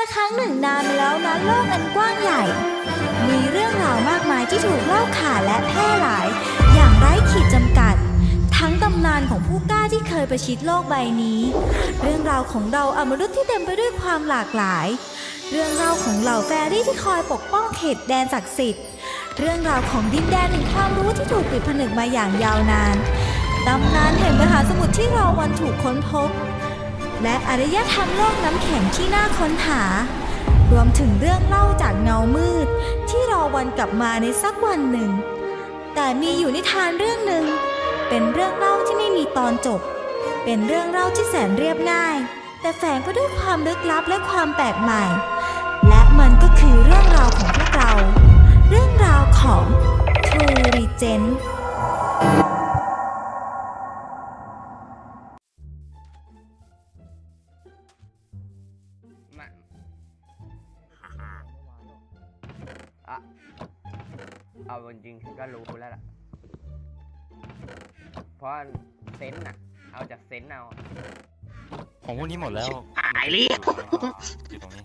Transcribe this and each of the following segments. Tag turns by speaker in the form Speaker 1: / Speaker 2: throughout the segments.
Speaker 1: ละครั้งหนึ่งนานมาแล้วนะโลกอันกว้างใหญ่ มีเรื่องราวมากมายที่ถูกเล่าขานและแพร่หลาย อย่างไร้ขีดจำกัด ทั้งตำนานของผู้กล้าที่เคยประชิดโลกใบนี้ เรื่องราวของเราอมนุษย์ที่เต็มไปด้วยความหลากหลาย เรื่องราวของเหล่าแฟรี่ที่คอยปกป้องเขตแดนศักดิ์สิทธิ์ เรื่องราวของดินแดนแห่งความรู้ที่ถูกปิดผนึกมาอย่างยาวนานตำนานแห่งมหาสมุทรที่เรอวันถูกค้นพบ และอารยธรรมโลกน้ำแข็งที่น่าค้นหา รวมถึงเรื่องเล่าจากเงามืด ที่รอวันกลับมาในสักวันหนึ่ง แต่มีอยู่นิทานเรื่องหนึ่ง เป็นเรื่องเล่าที่ไม่มีตอนจบ เป็นเรื่องเล่าที่แสนเรียบง่าย แต่แฝงไปด้วยความลึกลับและความแปลกใหม่ และมันก็คือเรื่องราวของพวกเรา เรื่องราวของ True Regent
Speaker 2: ริงๆฉันก็รู้แล้วล่ะ เพราะเซนส์น่ะ เอาจากเซนส์เอา
Speaker 3: ของพวกนี้หมดแล้ว
Speaker 4: หายเรียบ
Speaker 3: อยู่ตรงนี้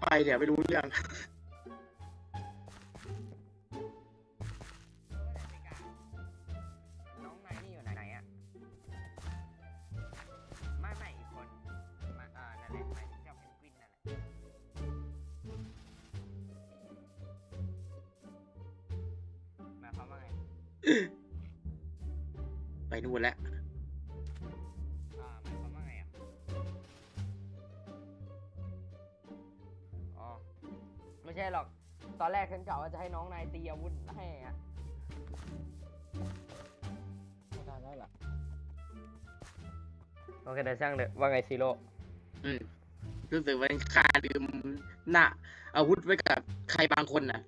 Speaker 4: ไปเดี๋ยวไปรู้เรื่อง
Speaker 2: น้อง ไป
Speaker 4: นู่นแล้ว
Speaker 2: อ่าหมายความว่าไงอะ อ๋อ ไม่ใช่หรอก ตอนแรกฉันกะว่าจะให้น้องนายตีอาวุธให้อะไม่ได้แล้วล่ะโอเคเดี๋ยวช่างเถอะว่าไงซีโร่
Speaker 4: อืมรู้สึกว่าค่าลืมหน้าอาวุธไว้กับใครบางคนน่ะ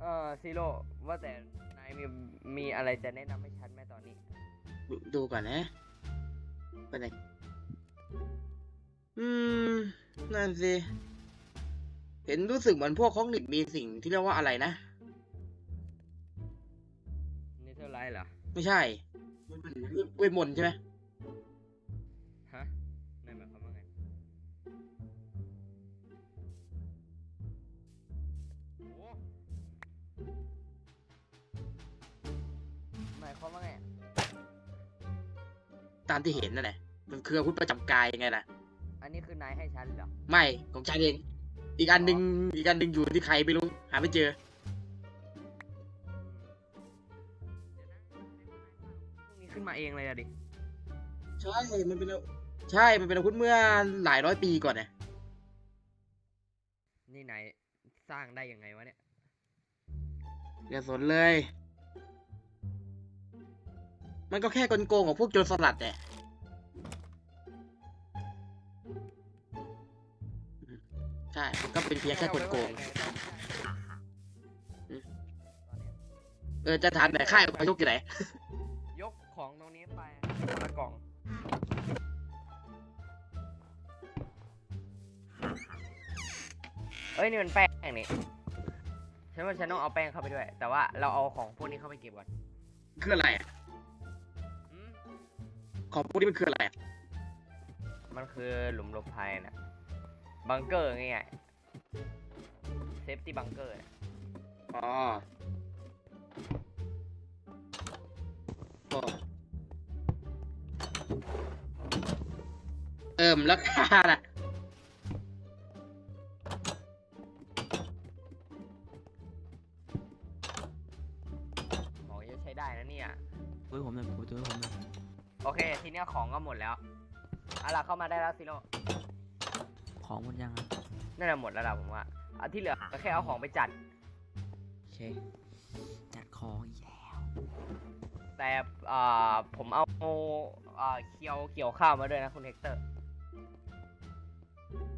Speaker 2: เออซีโร่ว่าแต่นาย มีมีอะไรจะแนะนำให้ฉันไหมตอนนี้
Speaker 4: ดูดูก่อนนะไปไหนอืม นั่นสิ เห็นรู้สึกเหมือนพวกของหนิดมีสิ่งที่เรียกว่าอะไรนะ
Speaker 2: นี่เท่าไรเหรอ
Speaker 4: ไม่ใช่ มันเป็นเวทมนต์ใช่ไหม ตามที่เห็นนั่นแหละมันคืออาวุธประจำกายไงล่ะ
Speaker 2: อันนี้คือนายให้ฉันเหรอ
Speaker 4: ไม่ของฉันเอง อีกอันหนึ่งอีกอันหนึ่งอยู่ที่ใครไม่รู้ หาไม่เจอ
Speaker 2: พวกนี้ขึ้นมาเองเลยอะดิ
Speaker 4: ใช่มันเป็นอาใช่มันเป็นอาวุธเมื่อหลายร้อยปีก่อนนะ
Speaker 2: นี่นายสร้างได้ยังไงวะเนี่ย
Speaker 4: อย่าสนเลย มันก็แค่กลโกงของพวกโจรสลัดแหละใช่มันก็เป็นเพียงแค่กลโกง เออ จะถามไหนค่ายพยกอยู่ไหน
Speaker 2: ยกของตรงนี้ไปคนละกล่อง เอ้ย นี่มันแป้งนี่ฉันว่าฉันต้องเอาแป้งเข้าไปด้วย แต่ว่าเราเอาของพวกนี้เข้าไปเก็บก่อน
Speaker 4: คืออะไรอะ
Speaker 2: อืม
Speaker 4: ของพวกนี้มันคืออะไรอะ
Speaker 2: มันคือหลุมหลบภัยนะบังเกอร์ง่ายๆเซฟตี้บังเกอร์
Speaker 4: อ๋อโอ้เอิ่มแล้วค่าน่ะ
Speaker 2: เคทีเนี้ยของก็หมดแล้วเอาล่ะเข้ามาได้แล้วซิโร่
Speaker 5: ของหมดยังอะ
Speaker 2: น่าจะหมดแล้วล่ะผมว่าอันที่เหลือก็แค่เอาของไปจัด
Speaker 5: โอเค จัดของอีกแล้ว
Speaker 2: แต่เอ่อผมเอาเอ่อเคียวเกี่ยวข้าวมาด้วยนะคุณเฮกเตอร์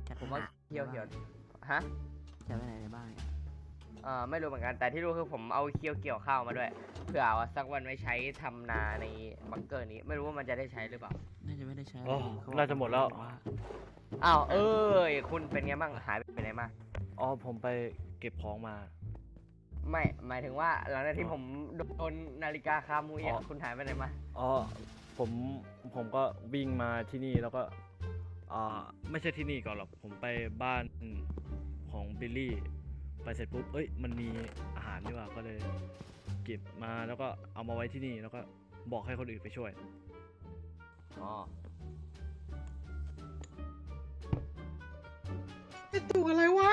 Speaker 5: จัด
Speaker 2: ผม
Speaker 5: ไป
Speaker 2: ว่า
Speaker 5: ไหน
Speaker 2: เคียวเกี่ยวฮะ
Speaker 5: จัดไปไหนในบ้านเนี่ย
Speaker 2: เอ่อไม่รู้เหมือนกันแต่ที่รู้คือผมเอาเคียวเกี่ยวข้าวมาด้วยเผื่อว่าสักวันไว้ใช้ทำนาในบังเกอร์นี้ ไม่รู้ว่ามันจะได้ใช้หรือเปล่า
Speaker 5: น่าจะไม่ได้ใช้
Speaker 3: อ๋อ
Speaker 5: เขาบอก
Speaker 3: น่าจะหมดแล้วา
Speaker 2: อ้าวเอ้ยคุณเป็นไงบ้างหายไปไหนมา
Speaker 3: อ๋อผมไปเก็บของมา
Speaker 2: ไม่หมายถึงว่าหลังจากที่ผมโดนนาฬิกาคามุย
Speaker 6: อ๋
Speaker 2: อะ
Speaker 6: อ
Speaker 2: คุณหายไปไหนมา
Speaker 6: อ๋อผมผมก็วิ่งมาที่นี่แล้วก็อ่าไม่ใช่ที่นี่ก่อนหรอกผมไปบ้านของบิลลี่ ไปเสร็จปุ๊บเอ้ย มันมีอาหารนี่หว่าก็เลยเก็บมาแล้วก็เอามาไว้ที่นี่แล้วก็บอกให้คนอื่นไปช่วย
Speaker 2: อ๋อ
Speaker 4: ไอตัวอะไรวะ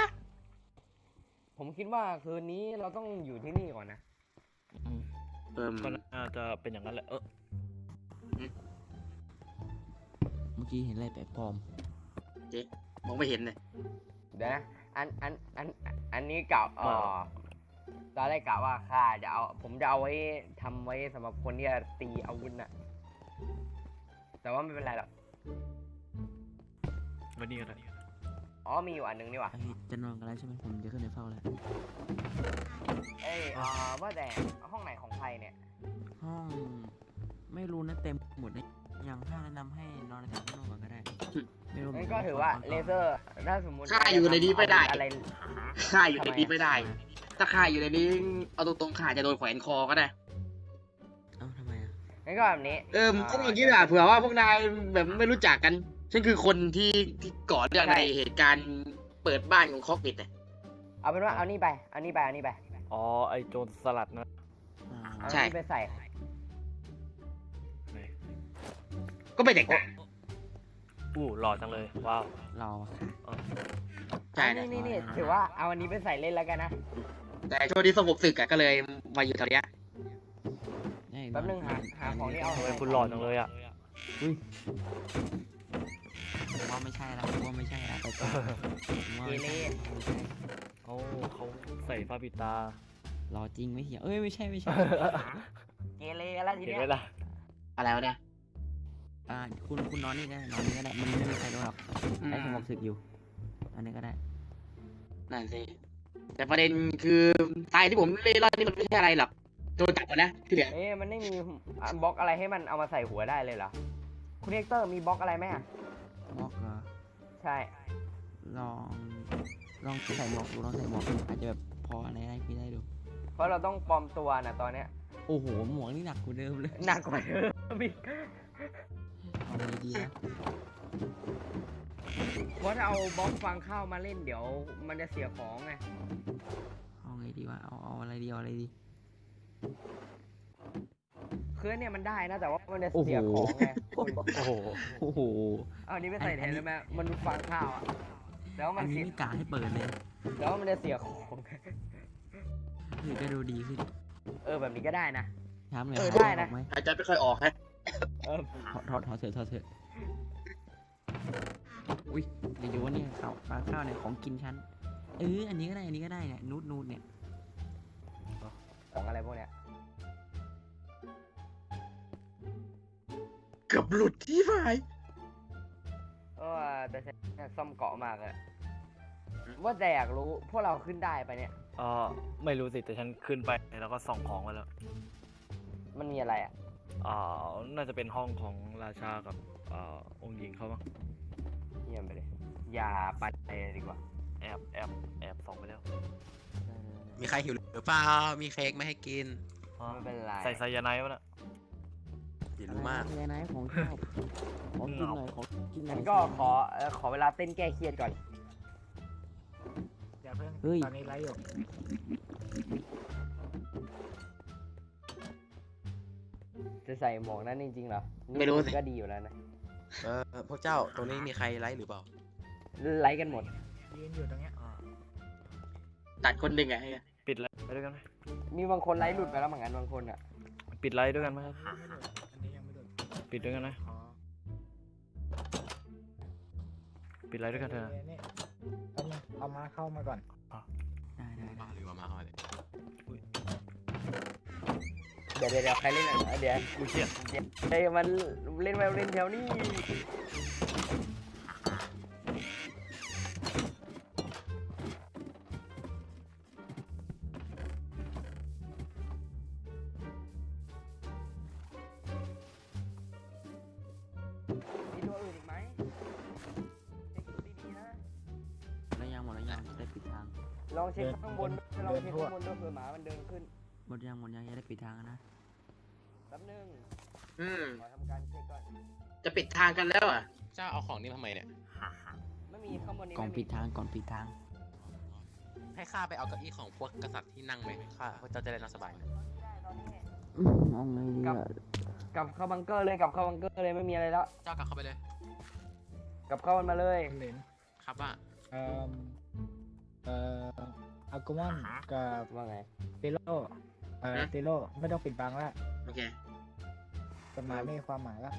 Speaker 2: ผมคิดว่าคืนนี้เราต้องอยู่ที่นี่ก่อนนะ
Speaker 6: อืม
Speaker 4: เอิ่ม
Speaker 6: ก็น่าจะเป็นอย่างนั้นแหละ เออ
Speaker 5: เมื่อกี้เห็นอะไรแปลกปลอม
Speaker 4: เจ๊มองไม่เห็นเลย
Speaker 2: เดี๋ยวนะ อันอันอันอันนี้กะอ๋อตอนแรกกะว่าข้าจะเอาผมจะเอาไว้ทำไว้สำหรับคนที่จะตีอาวุธน่ะ แต่ว่าไม่เป็นไรหรอก
Speaker 6: ไวันนี้ก็ได้
Speaker 2: อ๋อมีอยู่อันหนึงนี่หว่า
Speaker 5: ไอ้จะนอนกันแล้วใช่ไหมผมจะขึ้นไปเฝ้าแล้ว
Speaker 2: เอ้ยอ่าว่าแต่ห้องไหนของใครเนี่ย
Speaker 5: ห้อง ไม่รู้นะเต็มหมดเลยยังถ้าแนะนำให้นอนในแถวข้างนอกก่อนก็ได้ ไม่รู้
Speaker 2: งั้นก็ถือว่าเลเซอร์ถ้าสมมติ
Speaker 4: ข้าอยู่ในนี้ไม่ได้
Speaker 2: อะไร
Speaker 4: ข้าอยู่ในนี้ไม่ได้ ถ้าข้าอยู่ในนี้เอาตรงๆข้าจะโดนแขวนคอก็ได้
Speaker 5: เอ้าทำไมอะ
Speaker 2: งั้นก็แบบนี้
Speaker 4: เออต้องอย่างนี้แหละเผื่อว่าพวกนายแบบไม่รู้จักกัน ฉันคือคนที่ที่ก่อเรื่องในเหตุการณ์เปิดบ้านของคอกปิดอะ
Speaker 2: เอาเป็นว่าเอานี่ไป เอานี่ไป เอานี่ไป
Speaker 6: อ๋อ ไอโจรสลัดนะ
Speaker 5: อ่า
Speaker 2: เอา
Speaker 4: ใช่
Speaker 2: นี่ไปใส่
Speaker 6: ไหน
Speaker 4: ก็ไม่แตกต่าง
Speaker 6: อู้หล่อจังเลย ว้าว
Speaker 5: รอค่ะ
Speaker 4: ใช่
Speaker 2: อั
Speaker 4: นะ
Speaker 2: นนี่นี่นี่ถือว่าเอาอันนี้ไปใส่เล่นแล้วกันนะ
Speaker 4: แต่ช่วงที่สงบศึกอะก็เลยมาอยู่แถวเนี้ย
Speaker 5: ได้
Speaker 2: แป๊บนึงหาหาของที่เอา
Speaker 6: ทำไมคุณหล่อจังเลยอะ
Speaker 5: อุ้ยผมว่าไม่ใช่ละผมว่าไม่ใช่ละแต่ก่อนผมว่าไม่ใช่ไม่ใช่
Speaker 6: โอ้เขาใส่ผ้าปิดตา
Speaker 5: หล่อจริงไม่เหี้ยเอ้ยไม่ใช่ไม่ใช่
Speaker 2: เกเรกันแล้วที
Speaker 6: เห็น
Speaker 2: เนี้ย
Speaker 6: ไหมล่ะ
Speaker 4: อะไรวะเนี่ย
Speaker 5: อ่าคุณคุณนอนนี่ก็ได้นอนนี่ก็ได้มันไม่มีใครรู้หรอกได้สงบศึกอยู่ อันนี้ก็ได้
Speaker 4: นั่นสิ แต่ประเด็นคือตายที่ผมเล่ร่อนนี่มันไม่ใช่อะไรหรอกโดนจับหมดนะที่เหลือ
Speaker 2: เอ๊ะมันไม่มีอะบล็อกอะไรให้มันเอามาใส่หัวได้เลยเหรอ คุณเฮกเตอร์มีบล็อกอะไรไหมอะ
Speaker 5: หมวกเหรอ
Speaker 2: ใช่
Speaker 5: ลอง ลองใส่หมวกดูลองใส่หมวกดูอาจจะแบบพออะไรได้พี่ได้ดู
Speaker 2: เพราะเราต้องปลอมตัวนะตอนเนี้ย
Speaker 5: โอ้โห หมวกนี่หนักกว่าเดิมเลย
Speaker 2: หนักกว่าเดิมอีก
Speaker 5: เอาไงดีนะ
Speaker 2: เพราะถ้าเอาบล็อกฟังเข้ามาเล่นเดี๋ยว มันจะเสียของไง
Speaker 5: เอาไงดีวะ เอาเอาอะไรดีเอาอะไรดี
Speaker 2: คือเนี่ยมันได้นะ แต่ว่ามันจะ
Speaker 5: โอ้โห
Speaker 2: เสียของไงคุณ
Speaker 6: โอ้โห
Speaker 5: โอ้โห
Speaker 2: เอาอันนี้ไปใส่แทนได้ไหมมันษย์ฟังข้าวอะแล้วมั
Speaker 5: อั
Speaker 2: น
Speaker 5: นนี้
Speaker 2: เสีย
Speaker 5: ไม่กล้าให้เปิดเลย
Speaker 2: แล้วมันจะเสียของไง
Speaker 5: หรือจะดูดีขึ้น
Speaker 2: เออแบบนี้ก็ได้นะ
Speaker 5: ถามหน่อย
Speaker 2: เออ
Speaker 5: หา
Speaker 2: ได้นะ
Speaker 5: ออกไหม
Speaker 4: หายใจไม่ค่อยออกฮะ
Speaker 2: เออ
Speaker 5: ถอดถอดถอดเถอะถอดเถอะอุ้ยเดี๋ยวว่าเนี่ยข้าวปลาข้าวเนี่ยของกินฉันเอออันนี้ก็ได้อันนี้ก็ได้เนี่ยนูดนูดเนี่ย
Speaker 2: ของอะไรพวกเนี้ย
Speaker 4: เกือบหลุดที่ฝ่าย
Speaker 2: เออแต่ฉันอยากซ่อมเกาะมากเลยว่าแต่อยากรู้พวกเราขึ้นได้ไปะเนี่ย
Speaker 6: เออไม่รู้สิแต่ฉันขึ้นไปแล้วก็ส่องของไว้แล้ว
Speaker 2: มันมีอะไรอะ
Speaker 6: อ่าน่าจะเป็นห้องของราชากับอ่าองค์หญิงเขามั้ง
Speaker 2: เยี่ยมไปเลย อย่าปัดไปเลยดีกว่า
Speaker 6: แอบแอบแอบส่องไปแล้ว
Speaker 7: มีใครหิวหรือเปล่า มีเค้กไม่ให้กิน
Speaker 6: อ๋อ
Speaker 2: ไม่เป็นไร
Speaker 6: ใส่ไซยาไนด์วะน่ะ
Speaker 7: อย่ารู้มาก
Speaker 5: อะไรนะของชอบของกินหน่อยของกินหน่
Speaker 2: งั้
Speaker 5: อย
Speaker 2: นก็ขอเอ่อขอเวลาเต้นแก้เครียดก่อน
Speaker 8: อย่าเพิ่ง
Speaker 5: เฮ้ย
Speaker 8: ตอนนี้ไลฟ์อยู่
Speaker 2: จะใส่หมวกนั้นจริงๆเหรอ
Speaker 4: ไม่รู้สิ
Speaker 2: ก็ดีอยู่แล้วนะ
Speaker 7: เออพวกเจ้าตรงนี้มีใครไลฟ์หรือเปล่า
Speaker 2: ไล่กันหมด
Speaker 8: ยืนอยู่ตรงเนี้ย
Speaker 4: ตัดคนหนึ่งไง
Speaker 6: ปิดไลฟ์ด้วยกันไหม
Speaker 2: มีบางคนไล่หลุดไปแล้วเหมือนกันบางคนอะ
Speaker 6: ปิดไลฟ์ด้วยกันไหมครับ
Speaker 8: ไม่โดดอันนี้ยังไม่โดด
Speaker 6: ปิดด้วยกันนะ
Speaker 8: อ๋อ
Speaker 6: ปิดไลฟ์ด้วยกันเถอะนะ
Speaker 8: นี่แป๊บนึงเอามาเข้ามาก่อน
Speaker 5: ได้ได้
Speaker 7: มาหรือว่ามาเข้ามาเลย
Speaker 2: เดี๋ยวเดี๋ยวใครเล่นอะเดี๋ยว
Speaker 6: กูเชียด
Speaker 2: เดี๋ยวเฮ้ยมันเล่นไวโอลินแถวนี้มีตัวอื่นอีกไหมเช็คดูดีๆนะ
Speaker 5: แล้วยังหมดแล้วยังได้ปิดทาง
Speaker 2: ลองเช็คข้างบนลองเช็คข้างบนด้วยเผื่อหมามันเดินขึ้น
Speaker 5: หมดยังหมดยังอย่าได้ปิดทางนะ
Speaker 2: แป๊บนึง
Speaker 4: อืม
Speaker 2: ขอทำการเช็คก่อน
Speaker 4: จะปิดทางกันแล้วอะ
Speaker 7: เจ้าเอาของนี่มาทำไมเนี่ย
Speaker 2: ไม่มีข้างบนนี้
Speaker 5: ก่อน
Speaker 2: ไม่
Speaker 5: ปิ
Speaker 2: มี
Speaker 5: ดทางก่อนปิดทาง
Speaker 7: ให้ข้าไปเอาเก้าอี้ของพวกกษัตริย์ที่นั่งไหมข้าเจ้าจะได้นั่งสบาย
Speaker 5: เอาไงดี
Speaker 2: กลับ
Speaker 5: อะ
Speaker 2: กลับเข้าบังเกอร์เลยกลับเข้าบังเกอร์เลยไม่มีอะไรแล้ว
Speaker 7: เจ้ากลับเข้าไปเลย
Speaker 2: กลับเข้ามันมาเลย
Speaker 8: เหรน
Speaker 7: ครับว่า
Speaker 8: เอ่อเอ่ออากมอนกับ
Speaker 2: ว่าไง
Speaker 8: ติโล เอ่อ
Speaker 4: ฮะ
Speaker 8: ติโลไม่ต้องปิดบังแล้ว
Speaker 4: โอเค
Speaker 8: กฎหมายไม่มีความหมายแล้ว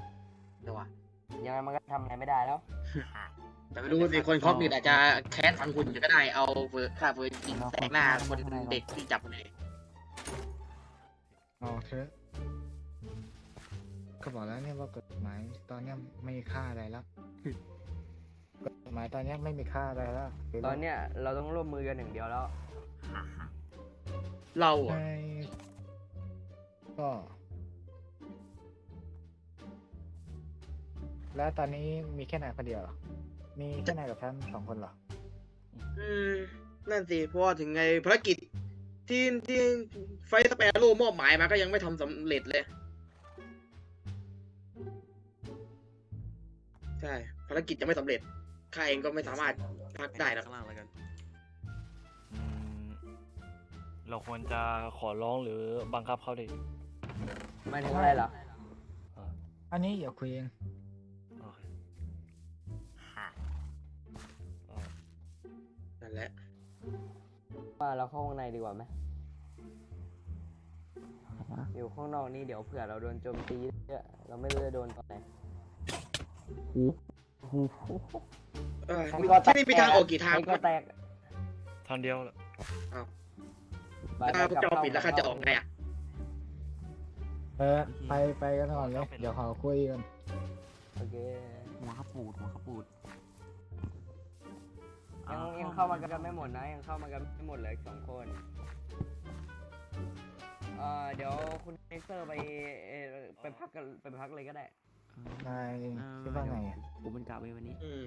Speaker 4: เดี๋ยวว่ะ
Speaker 2: ยังไงมันก็ทำอะไรไม่ได้แล้ว
Speaker 4: แต่ไม่รู้สิคนครอบนี่อาจจะแคสฟันคุณอยู่ก็ได้เอาเฟอร์ค่าเฟอร์ยิงแตกหน้าคนเด็กที่จับคนไหน
Speaker 8: อ๋อเธอะก็บอกแล้วเนี่ยว่ากฎหมายตอนเนี้ยไม่มีค่าอะไรแล้วกฎหมายตอนเนี้ยไม่มีค่าอะไรแล้วติโร่
Speaker 2: ตอนเนี้ยเราต้องร่วมมือกันอย่างเดียวแล้ว
Speaker 4: เราอะ
Speaker 8: ใช่ก็ แล้วตอนนี้มีแค่นายคนเดียวเหรอ มีแค่นายกับฉันสองคนเหรอ
Speaker 4: อืม นั่นสิ เพราะว่าถึงไงภารกิจที่ที่ไฟสเปรโร่มอบหมายมาก็ยังไม่ทำสำเร็จเลย ใช่ ภารกิจยังไม่สำเร็จข้าเองก็ไม่สามารถพักได้นะ
Speaker 7: ข้างล่างแล้วกัน
Speaker 6: เราควรจะขอร้องหรือบังคับเขาดิ
Speaker 2: ไม่ถึงอะไรเหรอ
Speaker 8: อันนี้อย่าคุยเอง
Speaker 6: โอเค
Speaker 4: นั่นแหละ
Speaker 2: ว่าเราเข้าข้างในดีกว่าไหมอยู่ข้างนอกนี่เดี๋ยวเผื่อเราโดนโจมตีเนี่ยเราไม่รู้จะโดนตอนไหน
Speaker 4: เออที่นี่มีทางออกกี่ทาง
Speaker 2: ก็แตก
Speaker 6: ทางเดียวแหละ
Speaker 4: ถ้าพวกเจ้าปิดแล้วข้าจะออกไงอะ
Speaker 8: เออไปไปกันก่อนเลยเดี๋ยวขอคุยกัน
Speaker 2: โอเค
Speaker 5: หัวขปูดหัวขปูด
Speaker 2: ยังยังเข้ามากันไม่หมดนะยังเข้ามากันไม่หมดเลยสองคนเอ่อเดี๋ยวคุณเอ็กเซอร์ไปเอ่อไปพักกันไปพักเลยก็ได้
Speaker 8: นาย
Speaker 5: เออ
Speaker 8: คิดว่าไงอะ
Speaker 5: ผมเป็นกะไปวันนี้
Speaker 4: อืม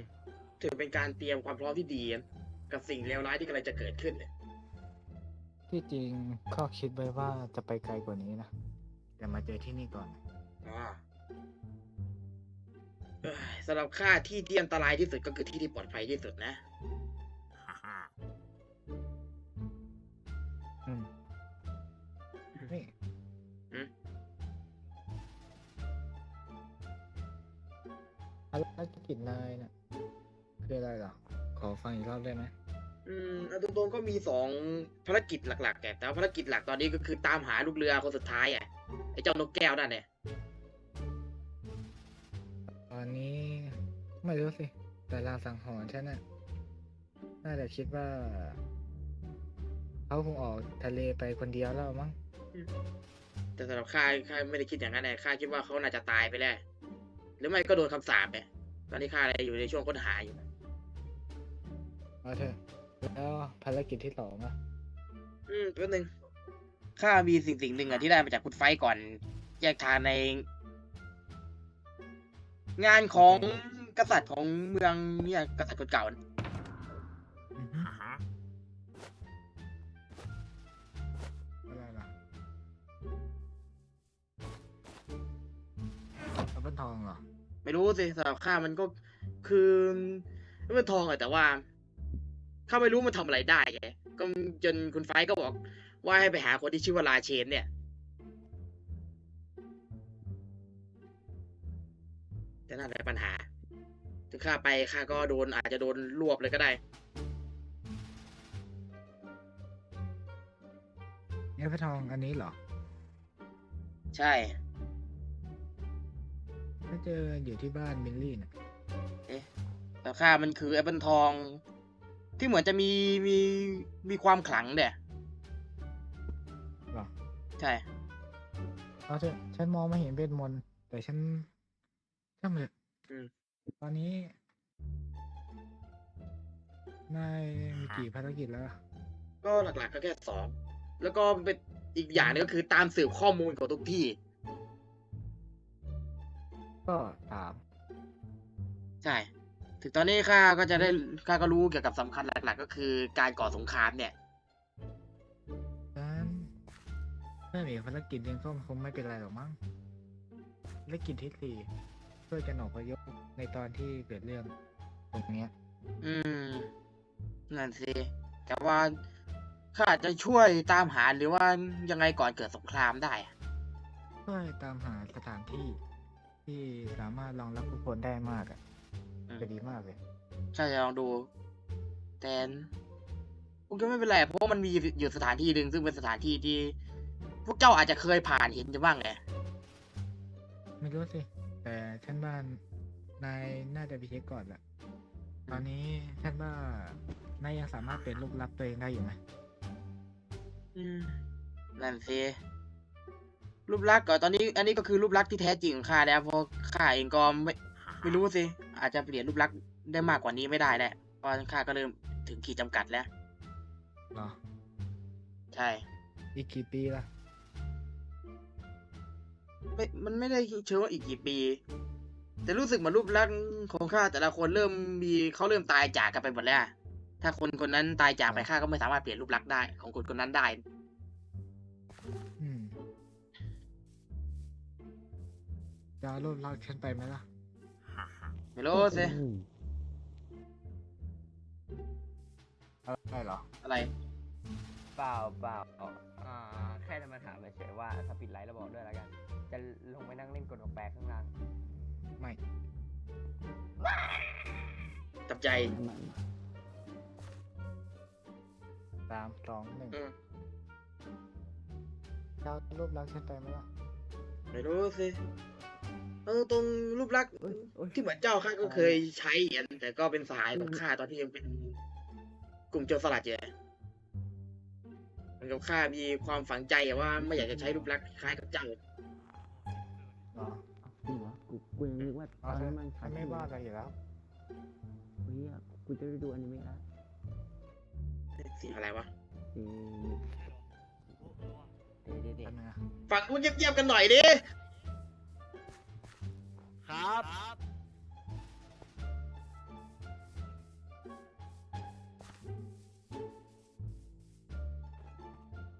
Speaker 4: ถือเป็นการเตรียมความพร้อมที่ดี กับสิ่งเลวร้ายที่กำลังจะเกิดขึ้นเนี่ย
Speaker 8: ที่จริงก็คิดไว้ว่าจะไปไกลกว่านี้นะ แต่มาเจอที่นี่ก่อน
Speaker 4: อ๋อเอ้ยสำหรับข้าที่ที่อันตรายที่สุดก็คือที่ที่ปลอดภัยที่สุดนะ
Speaker 8: อืมนี่
Speaker 4: อืม
Speaker 8: ภารกิจนายน่ะคืออะไรเหรอ ขอฟังอีกรอบได้ไหม
Speaker 4: อืมเอาตรงๆก็มีสองภารกิจหลักๆแกแต่ว่าภารกิจหลักตอนนี้ก็คือตามหาลูกเรือคนสุดท้ายอะไอ้เจ้านกแก้วนั่นเนี่ย
Speaker 8: ตอนนี้ไม่รู้สิ แต่ลางสังหรณ์ฉันน่ะน่าจะคิดว่า เขาคงออกทะเลไปคนเดียวแล้วมั้ง
Speaker 4: แต่สำหรับข้าข้าไม่ได้คิดอย่างนั้นเลยข้าคิดว่าเขาน่าจะตายไปแล้วหรือไม่ก็โดนคำสาปไปตอนนี้ข้าอยู่ในช่วงค้นหาอยู่
Speaker 8: เอาเถอะ แล้วภารกิจที่สองอะ
Speaker 4: อืมแป๊บนึงข้ามีสิ่งสิ่งหนึ่งอะที่ได้มาจากคุณไฟก่อนแยกทางใน งานของกษัตริย์ของเมืองเนี่ยกษัตริย์คนเก่าน่ะ
Speaker 8: อือฮึอะไรล่ะเอาเป็นทองเหรอ
Speaker 4: ไม่รู้สิสำหรับข้ามันก็คือไม่เป็นทองอะแต่ว่า ข้าไม่รู้มันทำอะไรได้ไงก็จนคุณไฟก็บอกว่าให้ไปหาคนที่ชื่อว่าลาเชน เนี่ย แต่นั่นแหละปัญหา ถึงข้าไปข้าก็โดนอาจจะโดนรวบเลยก็ได้
Speaker 8: เนี่ยพระทองอันนี้เหรอ
Speaker 4: ใช่
Speaker 8: ถ้าเจออยู่ที่บ้านมิลลี่น่ะ
Speaker 4: แต่ข้ามันคือแอปเปิลทอง ที่เหมือนจะมีมีมีความขลังเนี่ย
Speaker 8: เหรอ
Speaker 4: ใช่
Speaker 8: เอาเถอะฉันมองไม่เห็นเวทมนต์แต่ฉันช่างมันเถอะ
Speaker 4: อืม
Speaker 8: ตอนนี้นายมีกี่ภารกิจแล้วอะ
Speaker 4: ก็หลักๆก็แค่สองแล้วก็เป็นอีกอย่างหนึงก็คือตามสืบข้อมูลของทุกที่
Speaker 8: ก็สาม
Speaker 4: ใช่ ถึงตอนนี้ข้าก็จะได้ข้าก็รู้เกี่ยวกับสำคัญหลัก ๆ ก็คือการก่อสงครามเนี่ย
Speaker 8: นั้นถ้ามีภารกิจยังก็คงไม่เป็นไรหรอกมั้งภารกิจที่สี่ช่วยกันออกพยพในตอนที่เกิดเรื่องตรงเนี้ย
Speaker 4: อืม นั่นสิแต่ว่าข้าอาจจะช่วยตามหาหรือว่ายังไงก่อนเกิดสงครามได้อะ
Speaker 8: ช่วยตามหาสถานที่ที่สามารถรองรับผู้คนได้มากอะ
Speaker 4: อืม
Speaker 8: จะดีมากเลย
Speaker 4: ข้าจะลองดู แต่ผมก็ไม่เป็นไรเพราะว่ามันมีอยู่สถานที่หนึ่งซึ่งเป็นสถานที่ที่ พวกเจ้าอาจจะเคยผ่านเห็นจะบ้างไง
Speaker 8: ไม่รู้สิ แต่ฉันว่านายน่าจะไปเช็คก่อนแหละตอนนี้ฉันว่านายยังสามารถเปลี่ยนรูปลักษณ์ตัวเองได้อยู่ไหม
Speaker 4: อืมนั่นสิรูปลักษณ์ก่อนตอนนี้ อันนี้ก็คือรูปลักษณ์ที่แท้จริงของข้าแล้วเพราะข้าเองก็ไม่ ไม่รู้สิ อาจจะเปลี่ยนรูปลักษณ์ได้มากกว่านี้ไม่ได้แหละเพราะข้าก็เริ่มถึงขีดจำกัดแล้ว
Speaker 8: เหรอ
Speaker 4: ใช่
Speaker 8: อีกกี่ปีล่ะ
Speaker 4: ไม่มันไม่ได้เชิงว่าอีกกี่ปี แต่รู้สึกเหมือนรูปลักษณ์ของข้าแต่ละคนเริ่มมีเขาเริ่มตายจากกันไปหมดแล้ว ถ้าคนคนนั้นตายจากไปข้าก็ไม่สามารถเปลี่ยนรูปลักษณ์ได้ของคนคนนั้นได้
Speaker 8: อืมจะเอารูปลักษณ์ฉันไปไหมล่ะ
Speaker 4: ไม่รู้สิ
Speaker 8: อะไรเหรอ
Speaker 4: อะไร
Speaker 2: เปล่าเปล่าอ่าแค่จะมาถามเฉยๆว่าถ้าปิดไลฟ์แล้วบอกด้วยแล้วกัน จะลงไปนั่งเล่นกดแปลกๆข้างล่าง
Speaker 8: ไม่
Speaker 4: จับใจ
Speaker 8: สามสองหนึ่ง
Speaker 4: อืม
Speaker 8: จะเอารูปลักษณ์ฉันไปไหมล่ะ
Speaker 4: ไม่รู้สิ เออตรงรูปลักษณ์ที่เหมือนเจ้าข้าก็เคยใช้อันแต่ก็เป็นสหายของข้าตอนที่ยังเป็นกลุ่มโจรสลัดอยู่นะเหมือนกับข้ามีความฝังใจอะว่าไม่อยากจะใช้รูปลักษณ์คล้ายกับเจ้า
Speaker 8: เหรอ
Speaker 5: จริงเหรอกูกูยังนึกว่าต
Speaker 8: อ๋อ
Speaker 5: อน
Speaker 8: ฉั
Speaker 5: นั้น
Speaker 8: น
Speaker 5: มัน
Speaker 8: ฉันไม่ว่าอะไรอยู่แล้ว
Speaker 5: เฮ้ยกูจะได้ดูอนิเมะแล้ว
Speaker 4: เสียงอะไรวะ
Speaker 5: เดี๋ยวเดี๋ยวเดี๋ยว
Speaker 8: แป๊บนึงนะ
Speaker 4: ฝั่งนู้นเงียบๆกันหน่อยดิ
Speaker 6: ครับ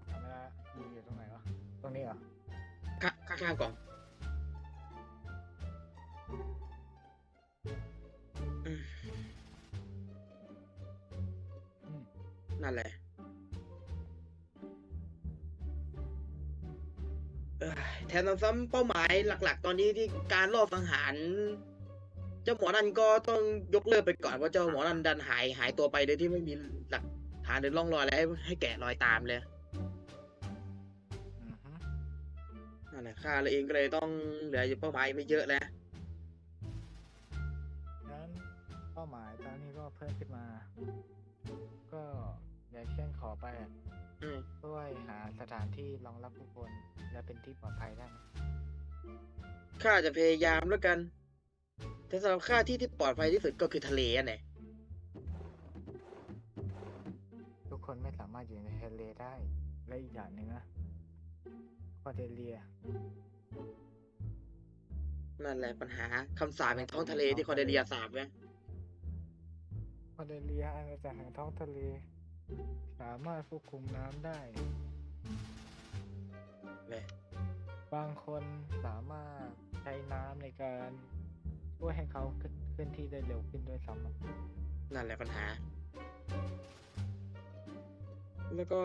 Speaker 8: ทำไม่ได้ยีอยู่ตรงไหนวะ ตรงนี้เหรอ
Speaker 4: ข้าข้างๆก่อน แทนซ้ำๆเป้าหมายหลัก ๆ ตอนนี้ที่การลอบสังหาร เจ้าหมอนันก็ต้องยกเลิกไปก่อนเพราะเจ้าหมอนันดันหายหายตัวไปโดยที่ไม่มีหลักฐานหรือร่องรอยอะไรให้ให้แกะรอยตามเลย
Speaker 8: อือฮึ
Speaker 4: นั่นแหละข้าเลยเองก็เลยต้องเหลืออยู่เป้าหมายไม่เยอะแล้ว
Speaker 8: งั้นเป้าหมายตอนนี้ก็เพิ่มขึ้นมา ก็อย่างเช่นขอไปอะ
Speaker 4: อืม
Speaker 8: ช่ วยหาสถานที่รองรับผู้คน และเป็นที่ปลอดภัยได้ไหม
Speaker 4: ข้าจะพยายามแล้วกัน แต่สำหรับข้าที่ที่ปลอดภัยที่สุดก็คือทะเลอะเนี่ย
Speaker 8: ทุกคนไม่สามารถอยู่ในทะเลได้ และอีกอย่างหนึ่งนะคอเดเลีย
Speaker 4: นั่นแหละปัญหาคำสาปแห่งท้องทะเลที่คอนเดเลียสาบไว้
Speaker 8: คอเดเลียอาณาจักรแห่งท้องทะเล สามารถควบคุมน้ำได้
Speaker 4: เลย
Speaker 8: บางคนสามารถใช้น้ำในการช่วยให้เขาขึ้นเคลื่อนที่ได้เร็วขึ้นด้วยซ้ำอะ
Speaker 4: นั่นแหละปัญหา แล้วก็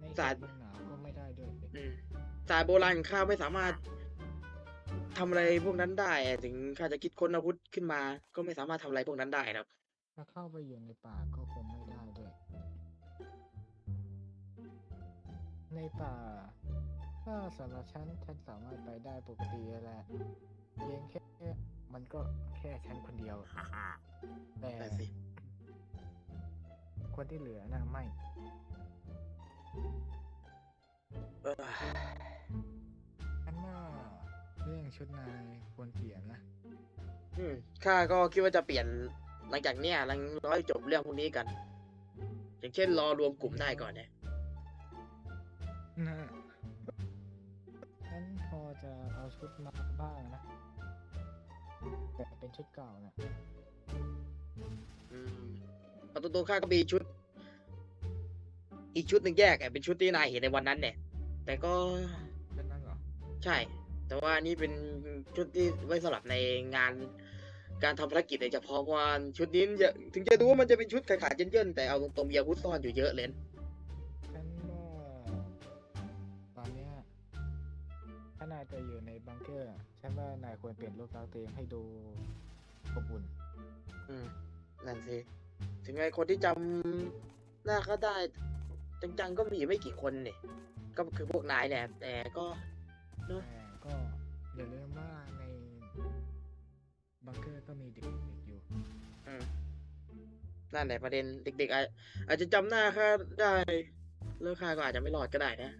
Speaker 8: ใน
Speaker 4: สาย
Speaker 8: เมืองหนาวก็ไม่ได้ด้วยสิ
Speaker 4: อืมสายโบราณของข้าไม่สามารถทำอะไรพวกนั้นได้อะถึงข้าจะคิดค้นอาวุธขึ้นมา ก็ไม่สามารถทำอะไรพวกนั้นได้หรอก
Speaker 8: ถ้าเข้าไปอยู่ในป่า ในป่าถ้าสำหรับฉันฉันสามารถไปได้ปกติแหละเพียงแค่มันก็แค่ฉันคนเดียว แต่
Speaker 4: แต่สิ
Speaker 8: คนที่เหลือนะไม่
Speaker 4: เออ
Speaker 8: ฉันว่าเรื่องชุดนายควรเปลี่ยนนะ
Speaker 4: อืมข้าก็คิดว่าจะเปลี่ยนหลังจากเนี้ยหลังร้อยจบเรื่องพวกนี้กัน อย่างเช่นรอรวมกลุ่มได้ก่อนเนี่ย
Speaker 8: นะฉันพอจะเอาชุดมาบ้างนะ แต่เป็นชุดเก่านะ
Speaker 4: อืมเอาตรงๆข้าก็มีชุด อีกชุดหนึ่งแยกอะเป็นชุดที่นายเห็นในวันนั้นเนี่ย แต่ก็
Speaker 8: เป็นนั่นเหรอ
Speaker 4: ใช่ แต่ว่านี่เป็นชุดที่ไว้สำหรับในงาน การทำภารกิจโดยเฉพาะเพราะว่าชุดนี้จะถึงจะดูว่ามันจะเป็นชุดขาขาดๆเยินๆแต่เอาตรงๆมีอาวุธซ่อนอยู่เยอะเลย
Speaker 8: จะอยู่ในบังเกอร์อะฉันว่านายควรเปลี่ยนรูปลักษณ์ตัวเองให้ดูอบอุ่น
Speaker 4: อืมนั่นสิ ถึงไงคนที่จำหน้าเขาได้ จังๆก็มีไม่กี่คนเนี่ย ก็คือพวกนายเนี่ยแต่ก็
Speaker 8: แต่ก็อย่าลืมว่าในบังเกอร์ก็มีเด็กๆอยู่
Speaker 4: อืมนั่นแหละประเด็นเด็กๆอาจอาจจะจำหน้าข้าได้แล้วข้าก็อาจจะไม่รอดก็ได้นะ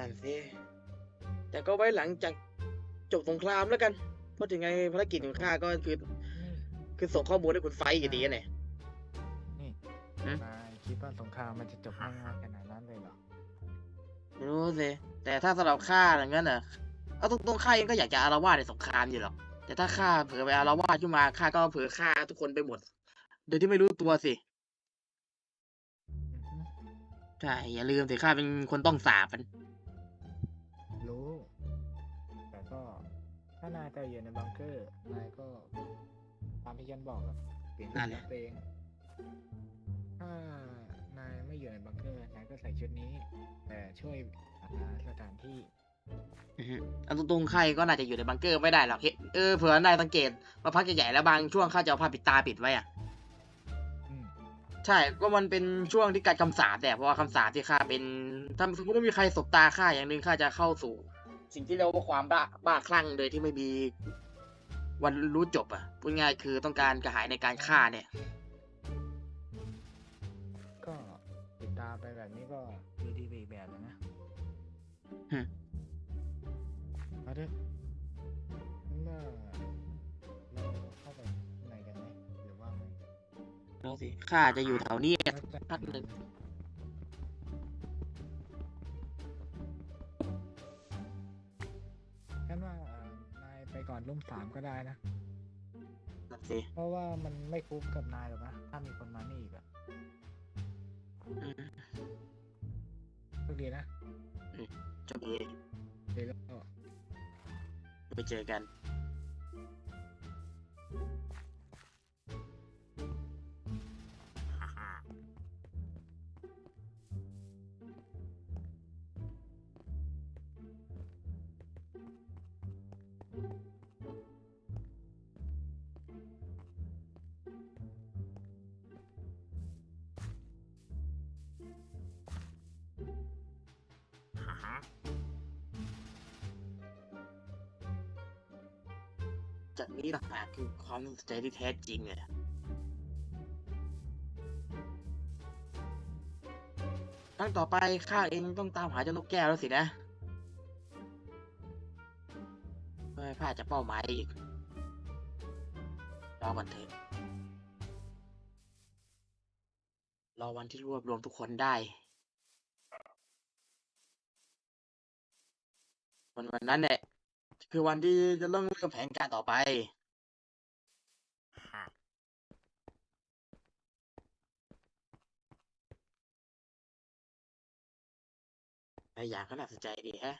Speaker 8: นั่นสิ
Speaker 4: แต่ก็ไว้หลังจากจบสงครามแล้วกัน เพราะถึงไงภารกิจของข้าก็คือ
Speaker 8: นี่
Speaker 4: คือส่งข้อมูลให้คุณไฟท์อยู่ดีเนี่ย
Speaker 8: นี่
Speaker 4: หืม
Speaker 8: นายคิดว่าสงครามมันจะจบง่ายๆขนาดนั้นเลยเหรอ
Speaker 4: ไม่รู้สิ แต่ถ้าสำหรับข้าอย่างนั้นน่ะ เอาตรงๆข้าเองก็อยากจะอารวาสในสงครามอยู่หรอก แต่ถ้าข้าเผลอไปอารวาสขึ้นมาข้าก็เผลอฆ่าทุกคนไปหมด โดยที่ไม่รู้ตัวสิ
Speaker 8: อือฮึ
Speaker 4: ใช่ อย่าลืมสิข้าเป็นคนต้องสาบมัน
Speaker 8: ถ้านายจะอยู่ในบังเกอร์ นายก็ตามที่ฉันบอกอะเปลี่ยน
Speaker 4: นั่
Speaker 8: ชุ
Speaker 4: น
Speaker 8: ด
Speaker 4: แหละ
Speaker 8: ตัวเอง ถ้านายไม่อยู่ในบังเกอร์ นายก็ใส่ชุดนี้ แต่ช่วยหาสถานที่
Speaker 4: อือฮึเอาตรงๆข้าเองก็น่าจะอยู่ในบังเกอร์ไม่ได้หรอกเฮ้เออเผื่อนายสังเกตมาพักใหญ่ๆแล้วบางช่วงข้าจะเอาผ้าปิดตาปิดไว้อะ
Speaker 8: อืม
Speaker 4: ใช่ก็มันเป็นช่วงที่กัดคำสาปแต่เพราะว่าคำสาปที่ข้าเป็นถ้าสมมติว่ามีใครสบตาข้าอย่างหนึ่งข้าจะเข้าสู่ สิ่งที่เรียกว่าความบ้าบ้าคลั่งโดยที่ไม่มีวันรู้จบอะพูดง่ายคือต้องการกระหายในการฆ่าเนี่ย
Speaker 8: ก็ติดตามไปแบบนี้ก็ดูดีไปอีกแบบเลยนะ
Speaker 4: ฮึ
Speaker 8: เอาเถอะงั้นว่าเราเข้าไปข้างในกันไหมหรือว่าไม่
Speaker 4: ดูสิข้าจะอยู่แถวนี้
Speaker 8: แล้วแต่
Speaker 4: พักหนึ่ง
Speaker 8: ก่อนรุ่มสามก็ได้นะ
Speaker 4: นั่นสิ
Speaker 8: เพราะว่ามันไม่คุ้มกับนายหรอกนะถ้ามีคนมานี่อีกอะ
Speaker 4: อืม
Speaker 8: โชคดีนะ
Speaker 4: จะมี
Speaker 8: เดี๋ยวก็
Speaker 4: ไปเจอกัน ความสนใจที่แท้จริงเลยครั้งต่อไปข้าเองต้องตามหาเจ้านกแก้วแล้วสินะเพื่อให้พลาดจากเป้าหมายอีกรอก่อนเถอะรอวันที่รวบรวมทุกคนได้ วันวันนั้นแหละคือวันที่จะเริ่มเริ่มแผนการต่อไป อยากก็น่าสนใจดีแฮะ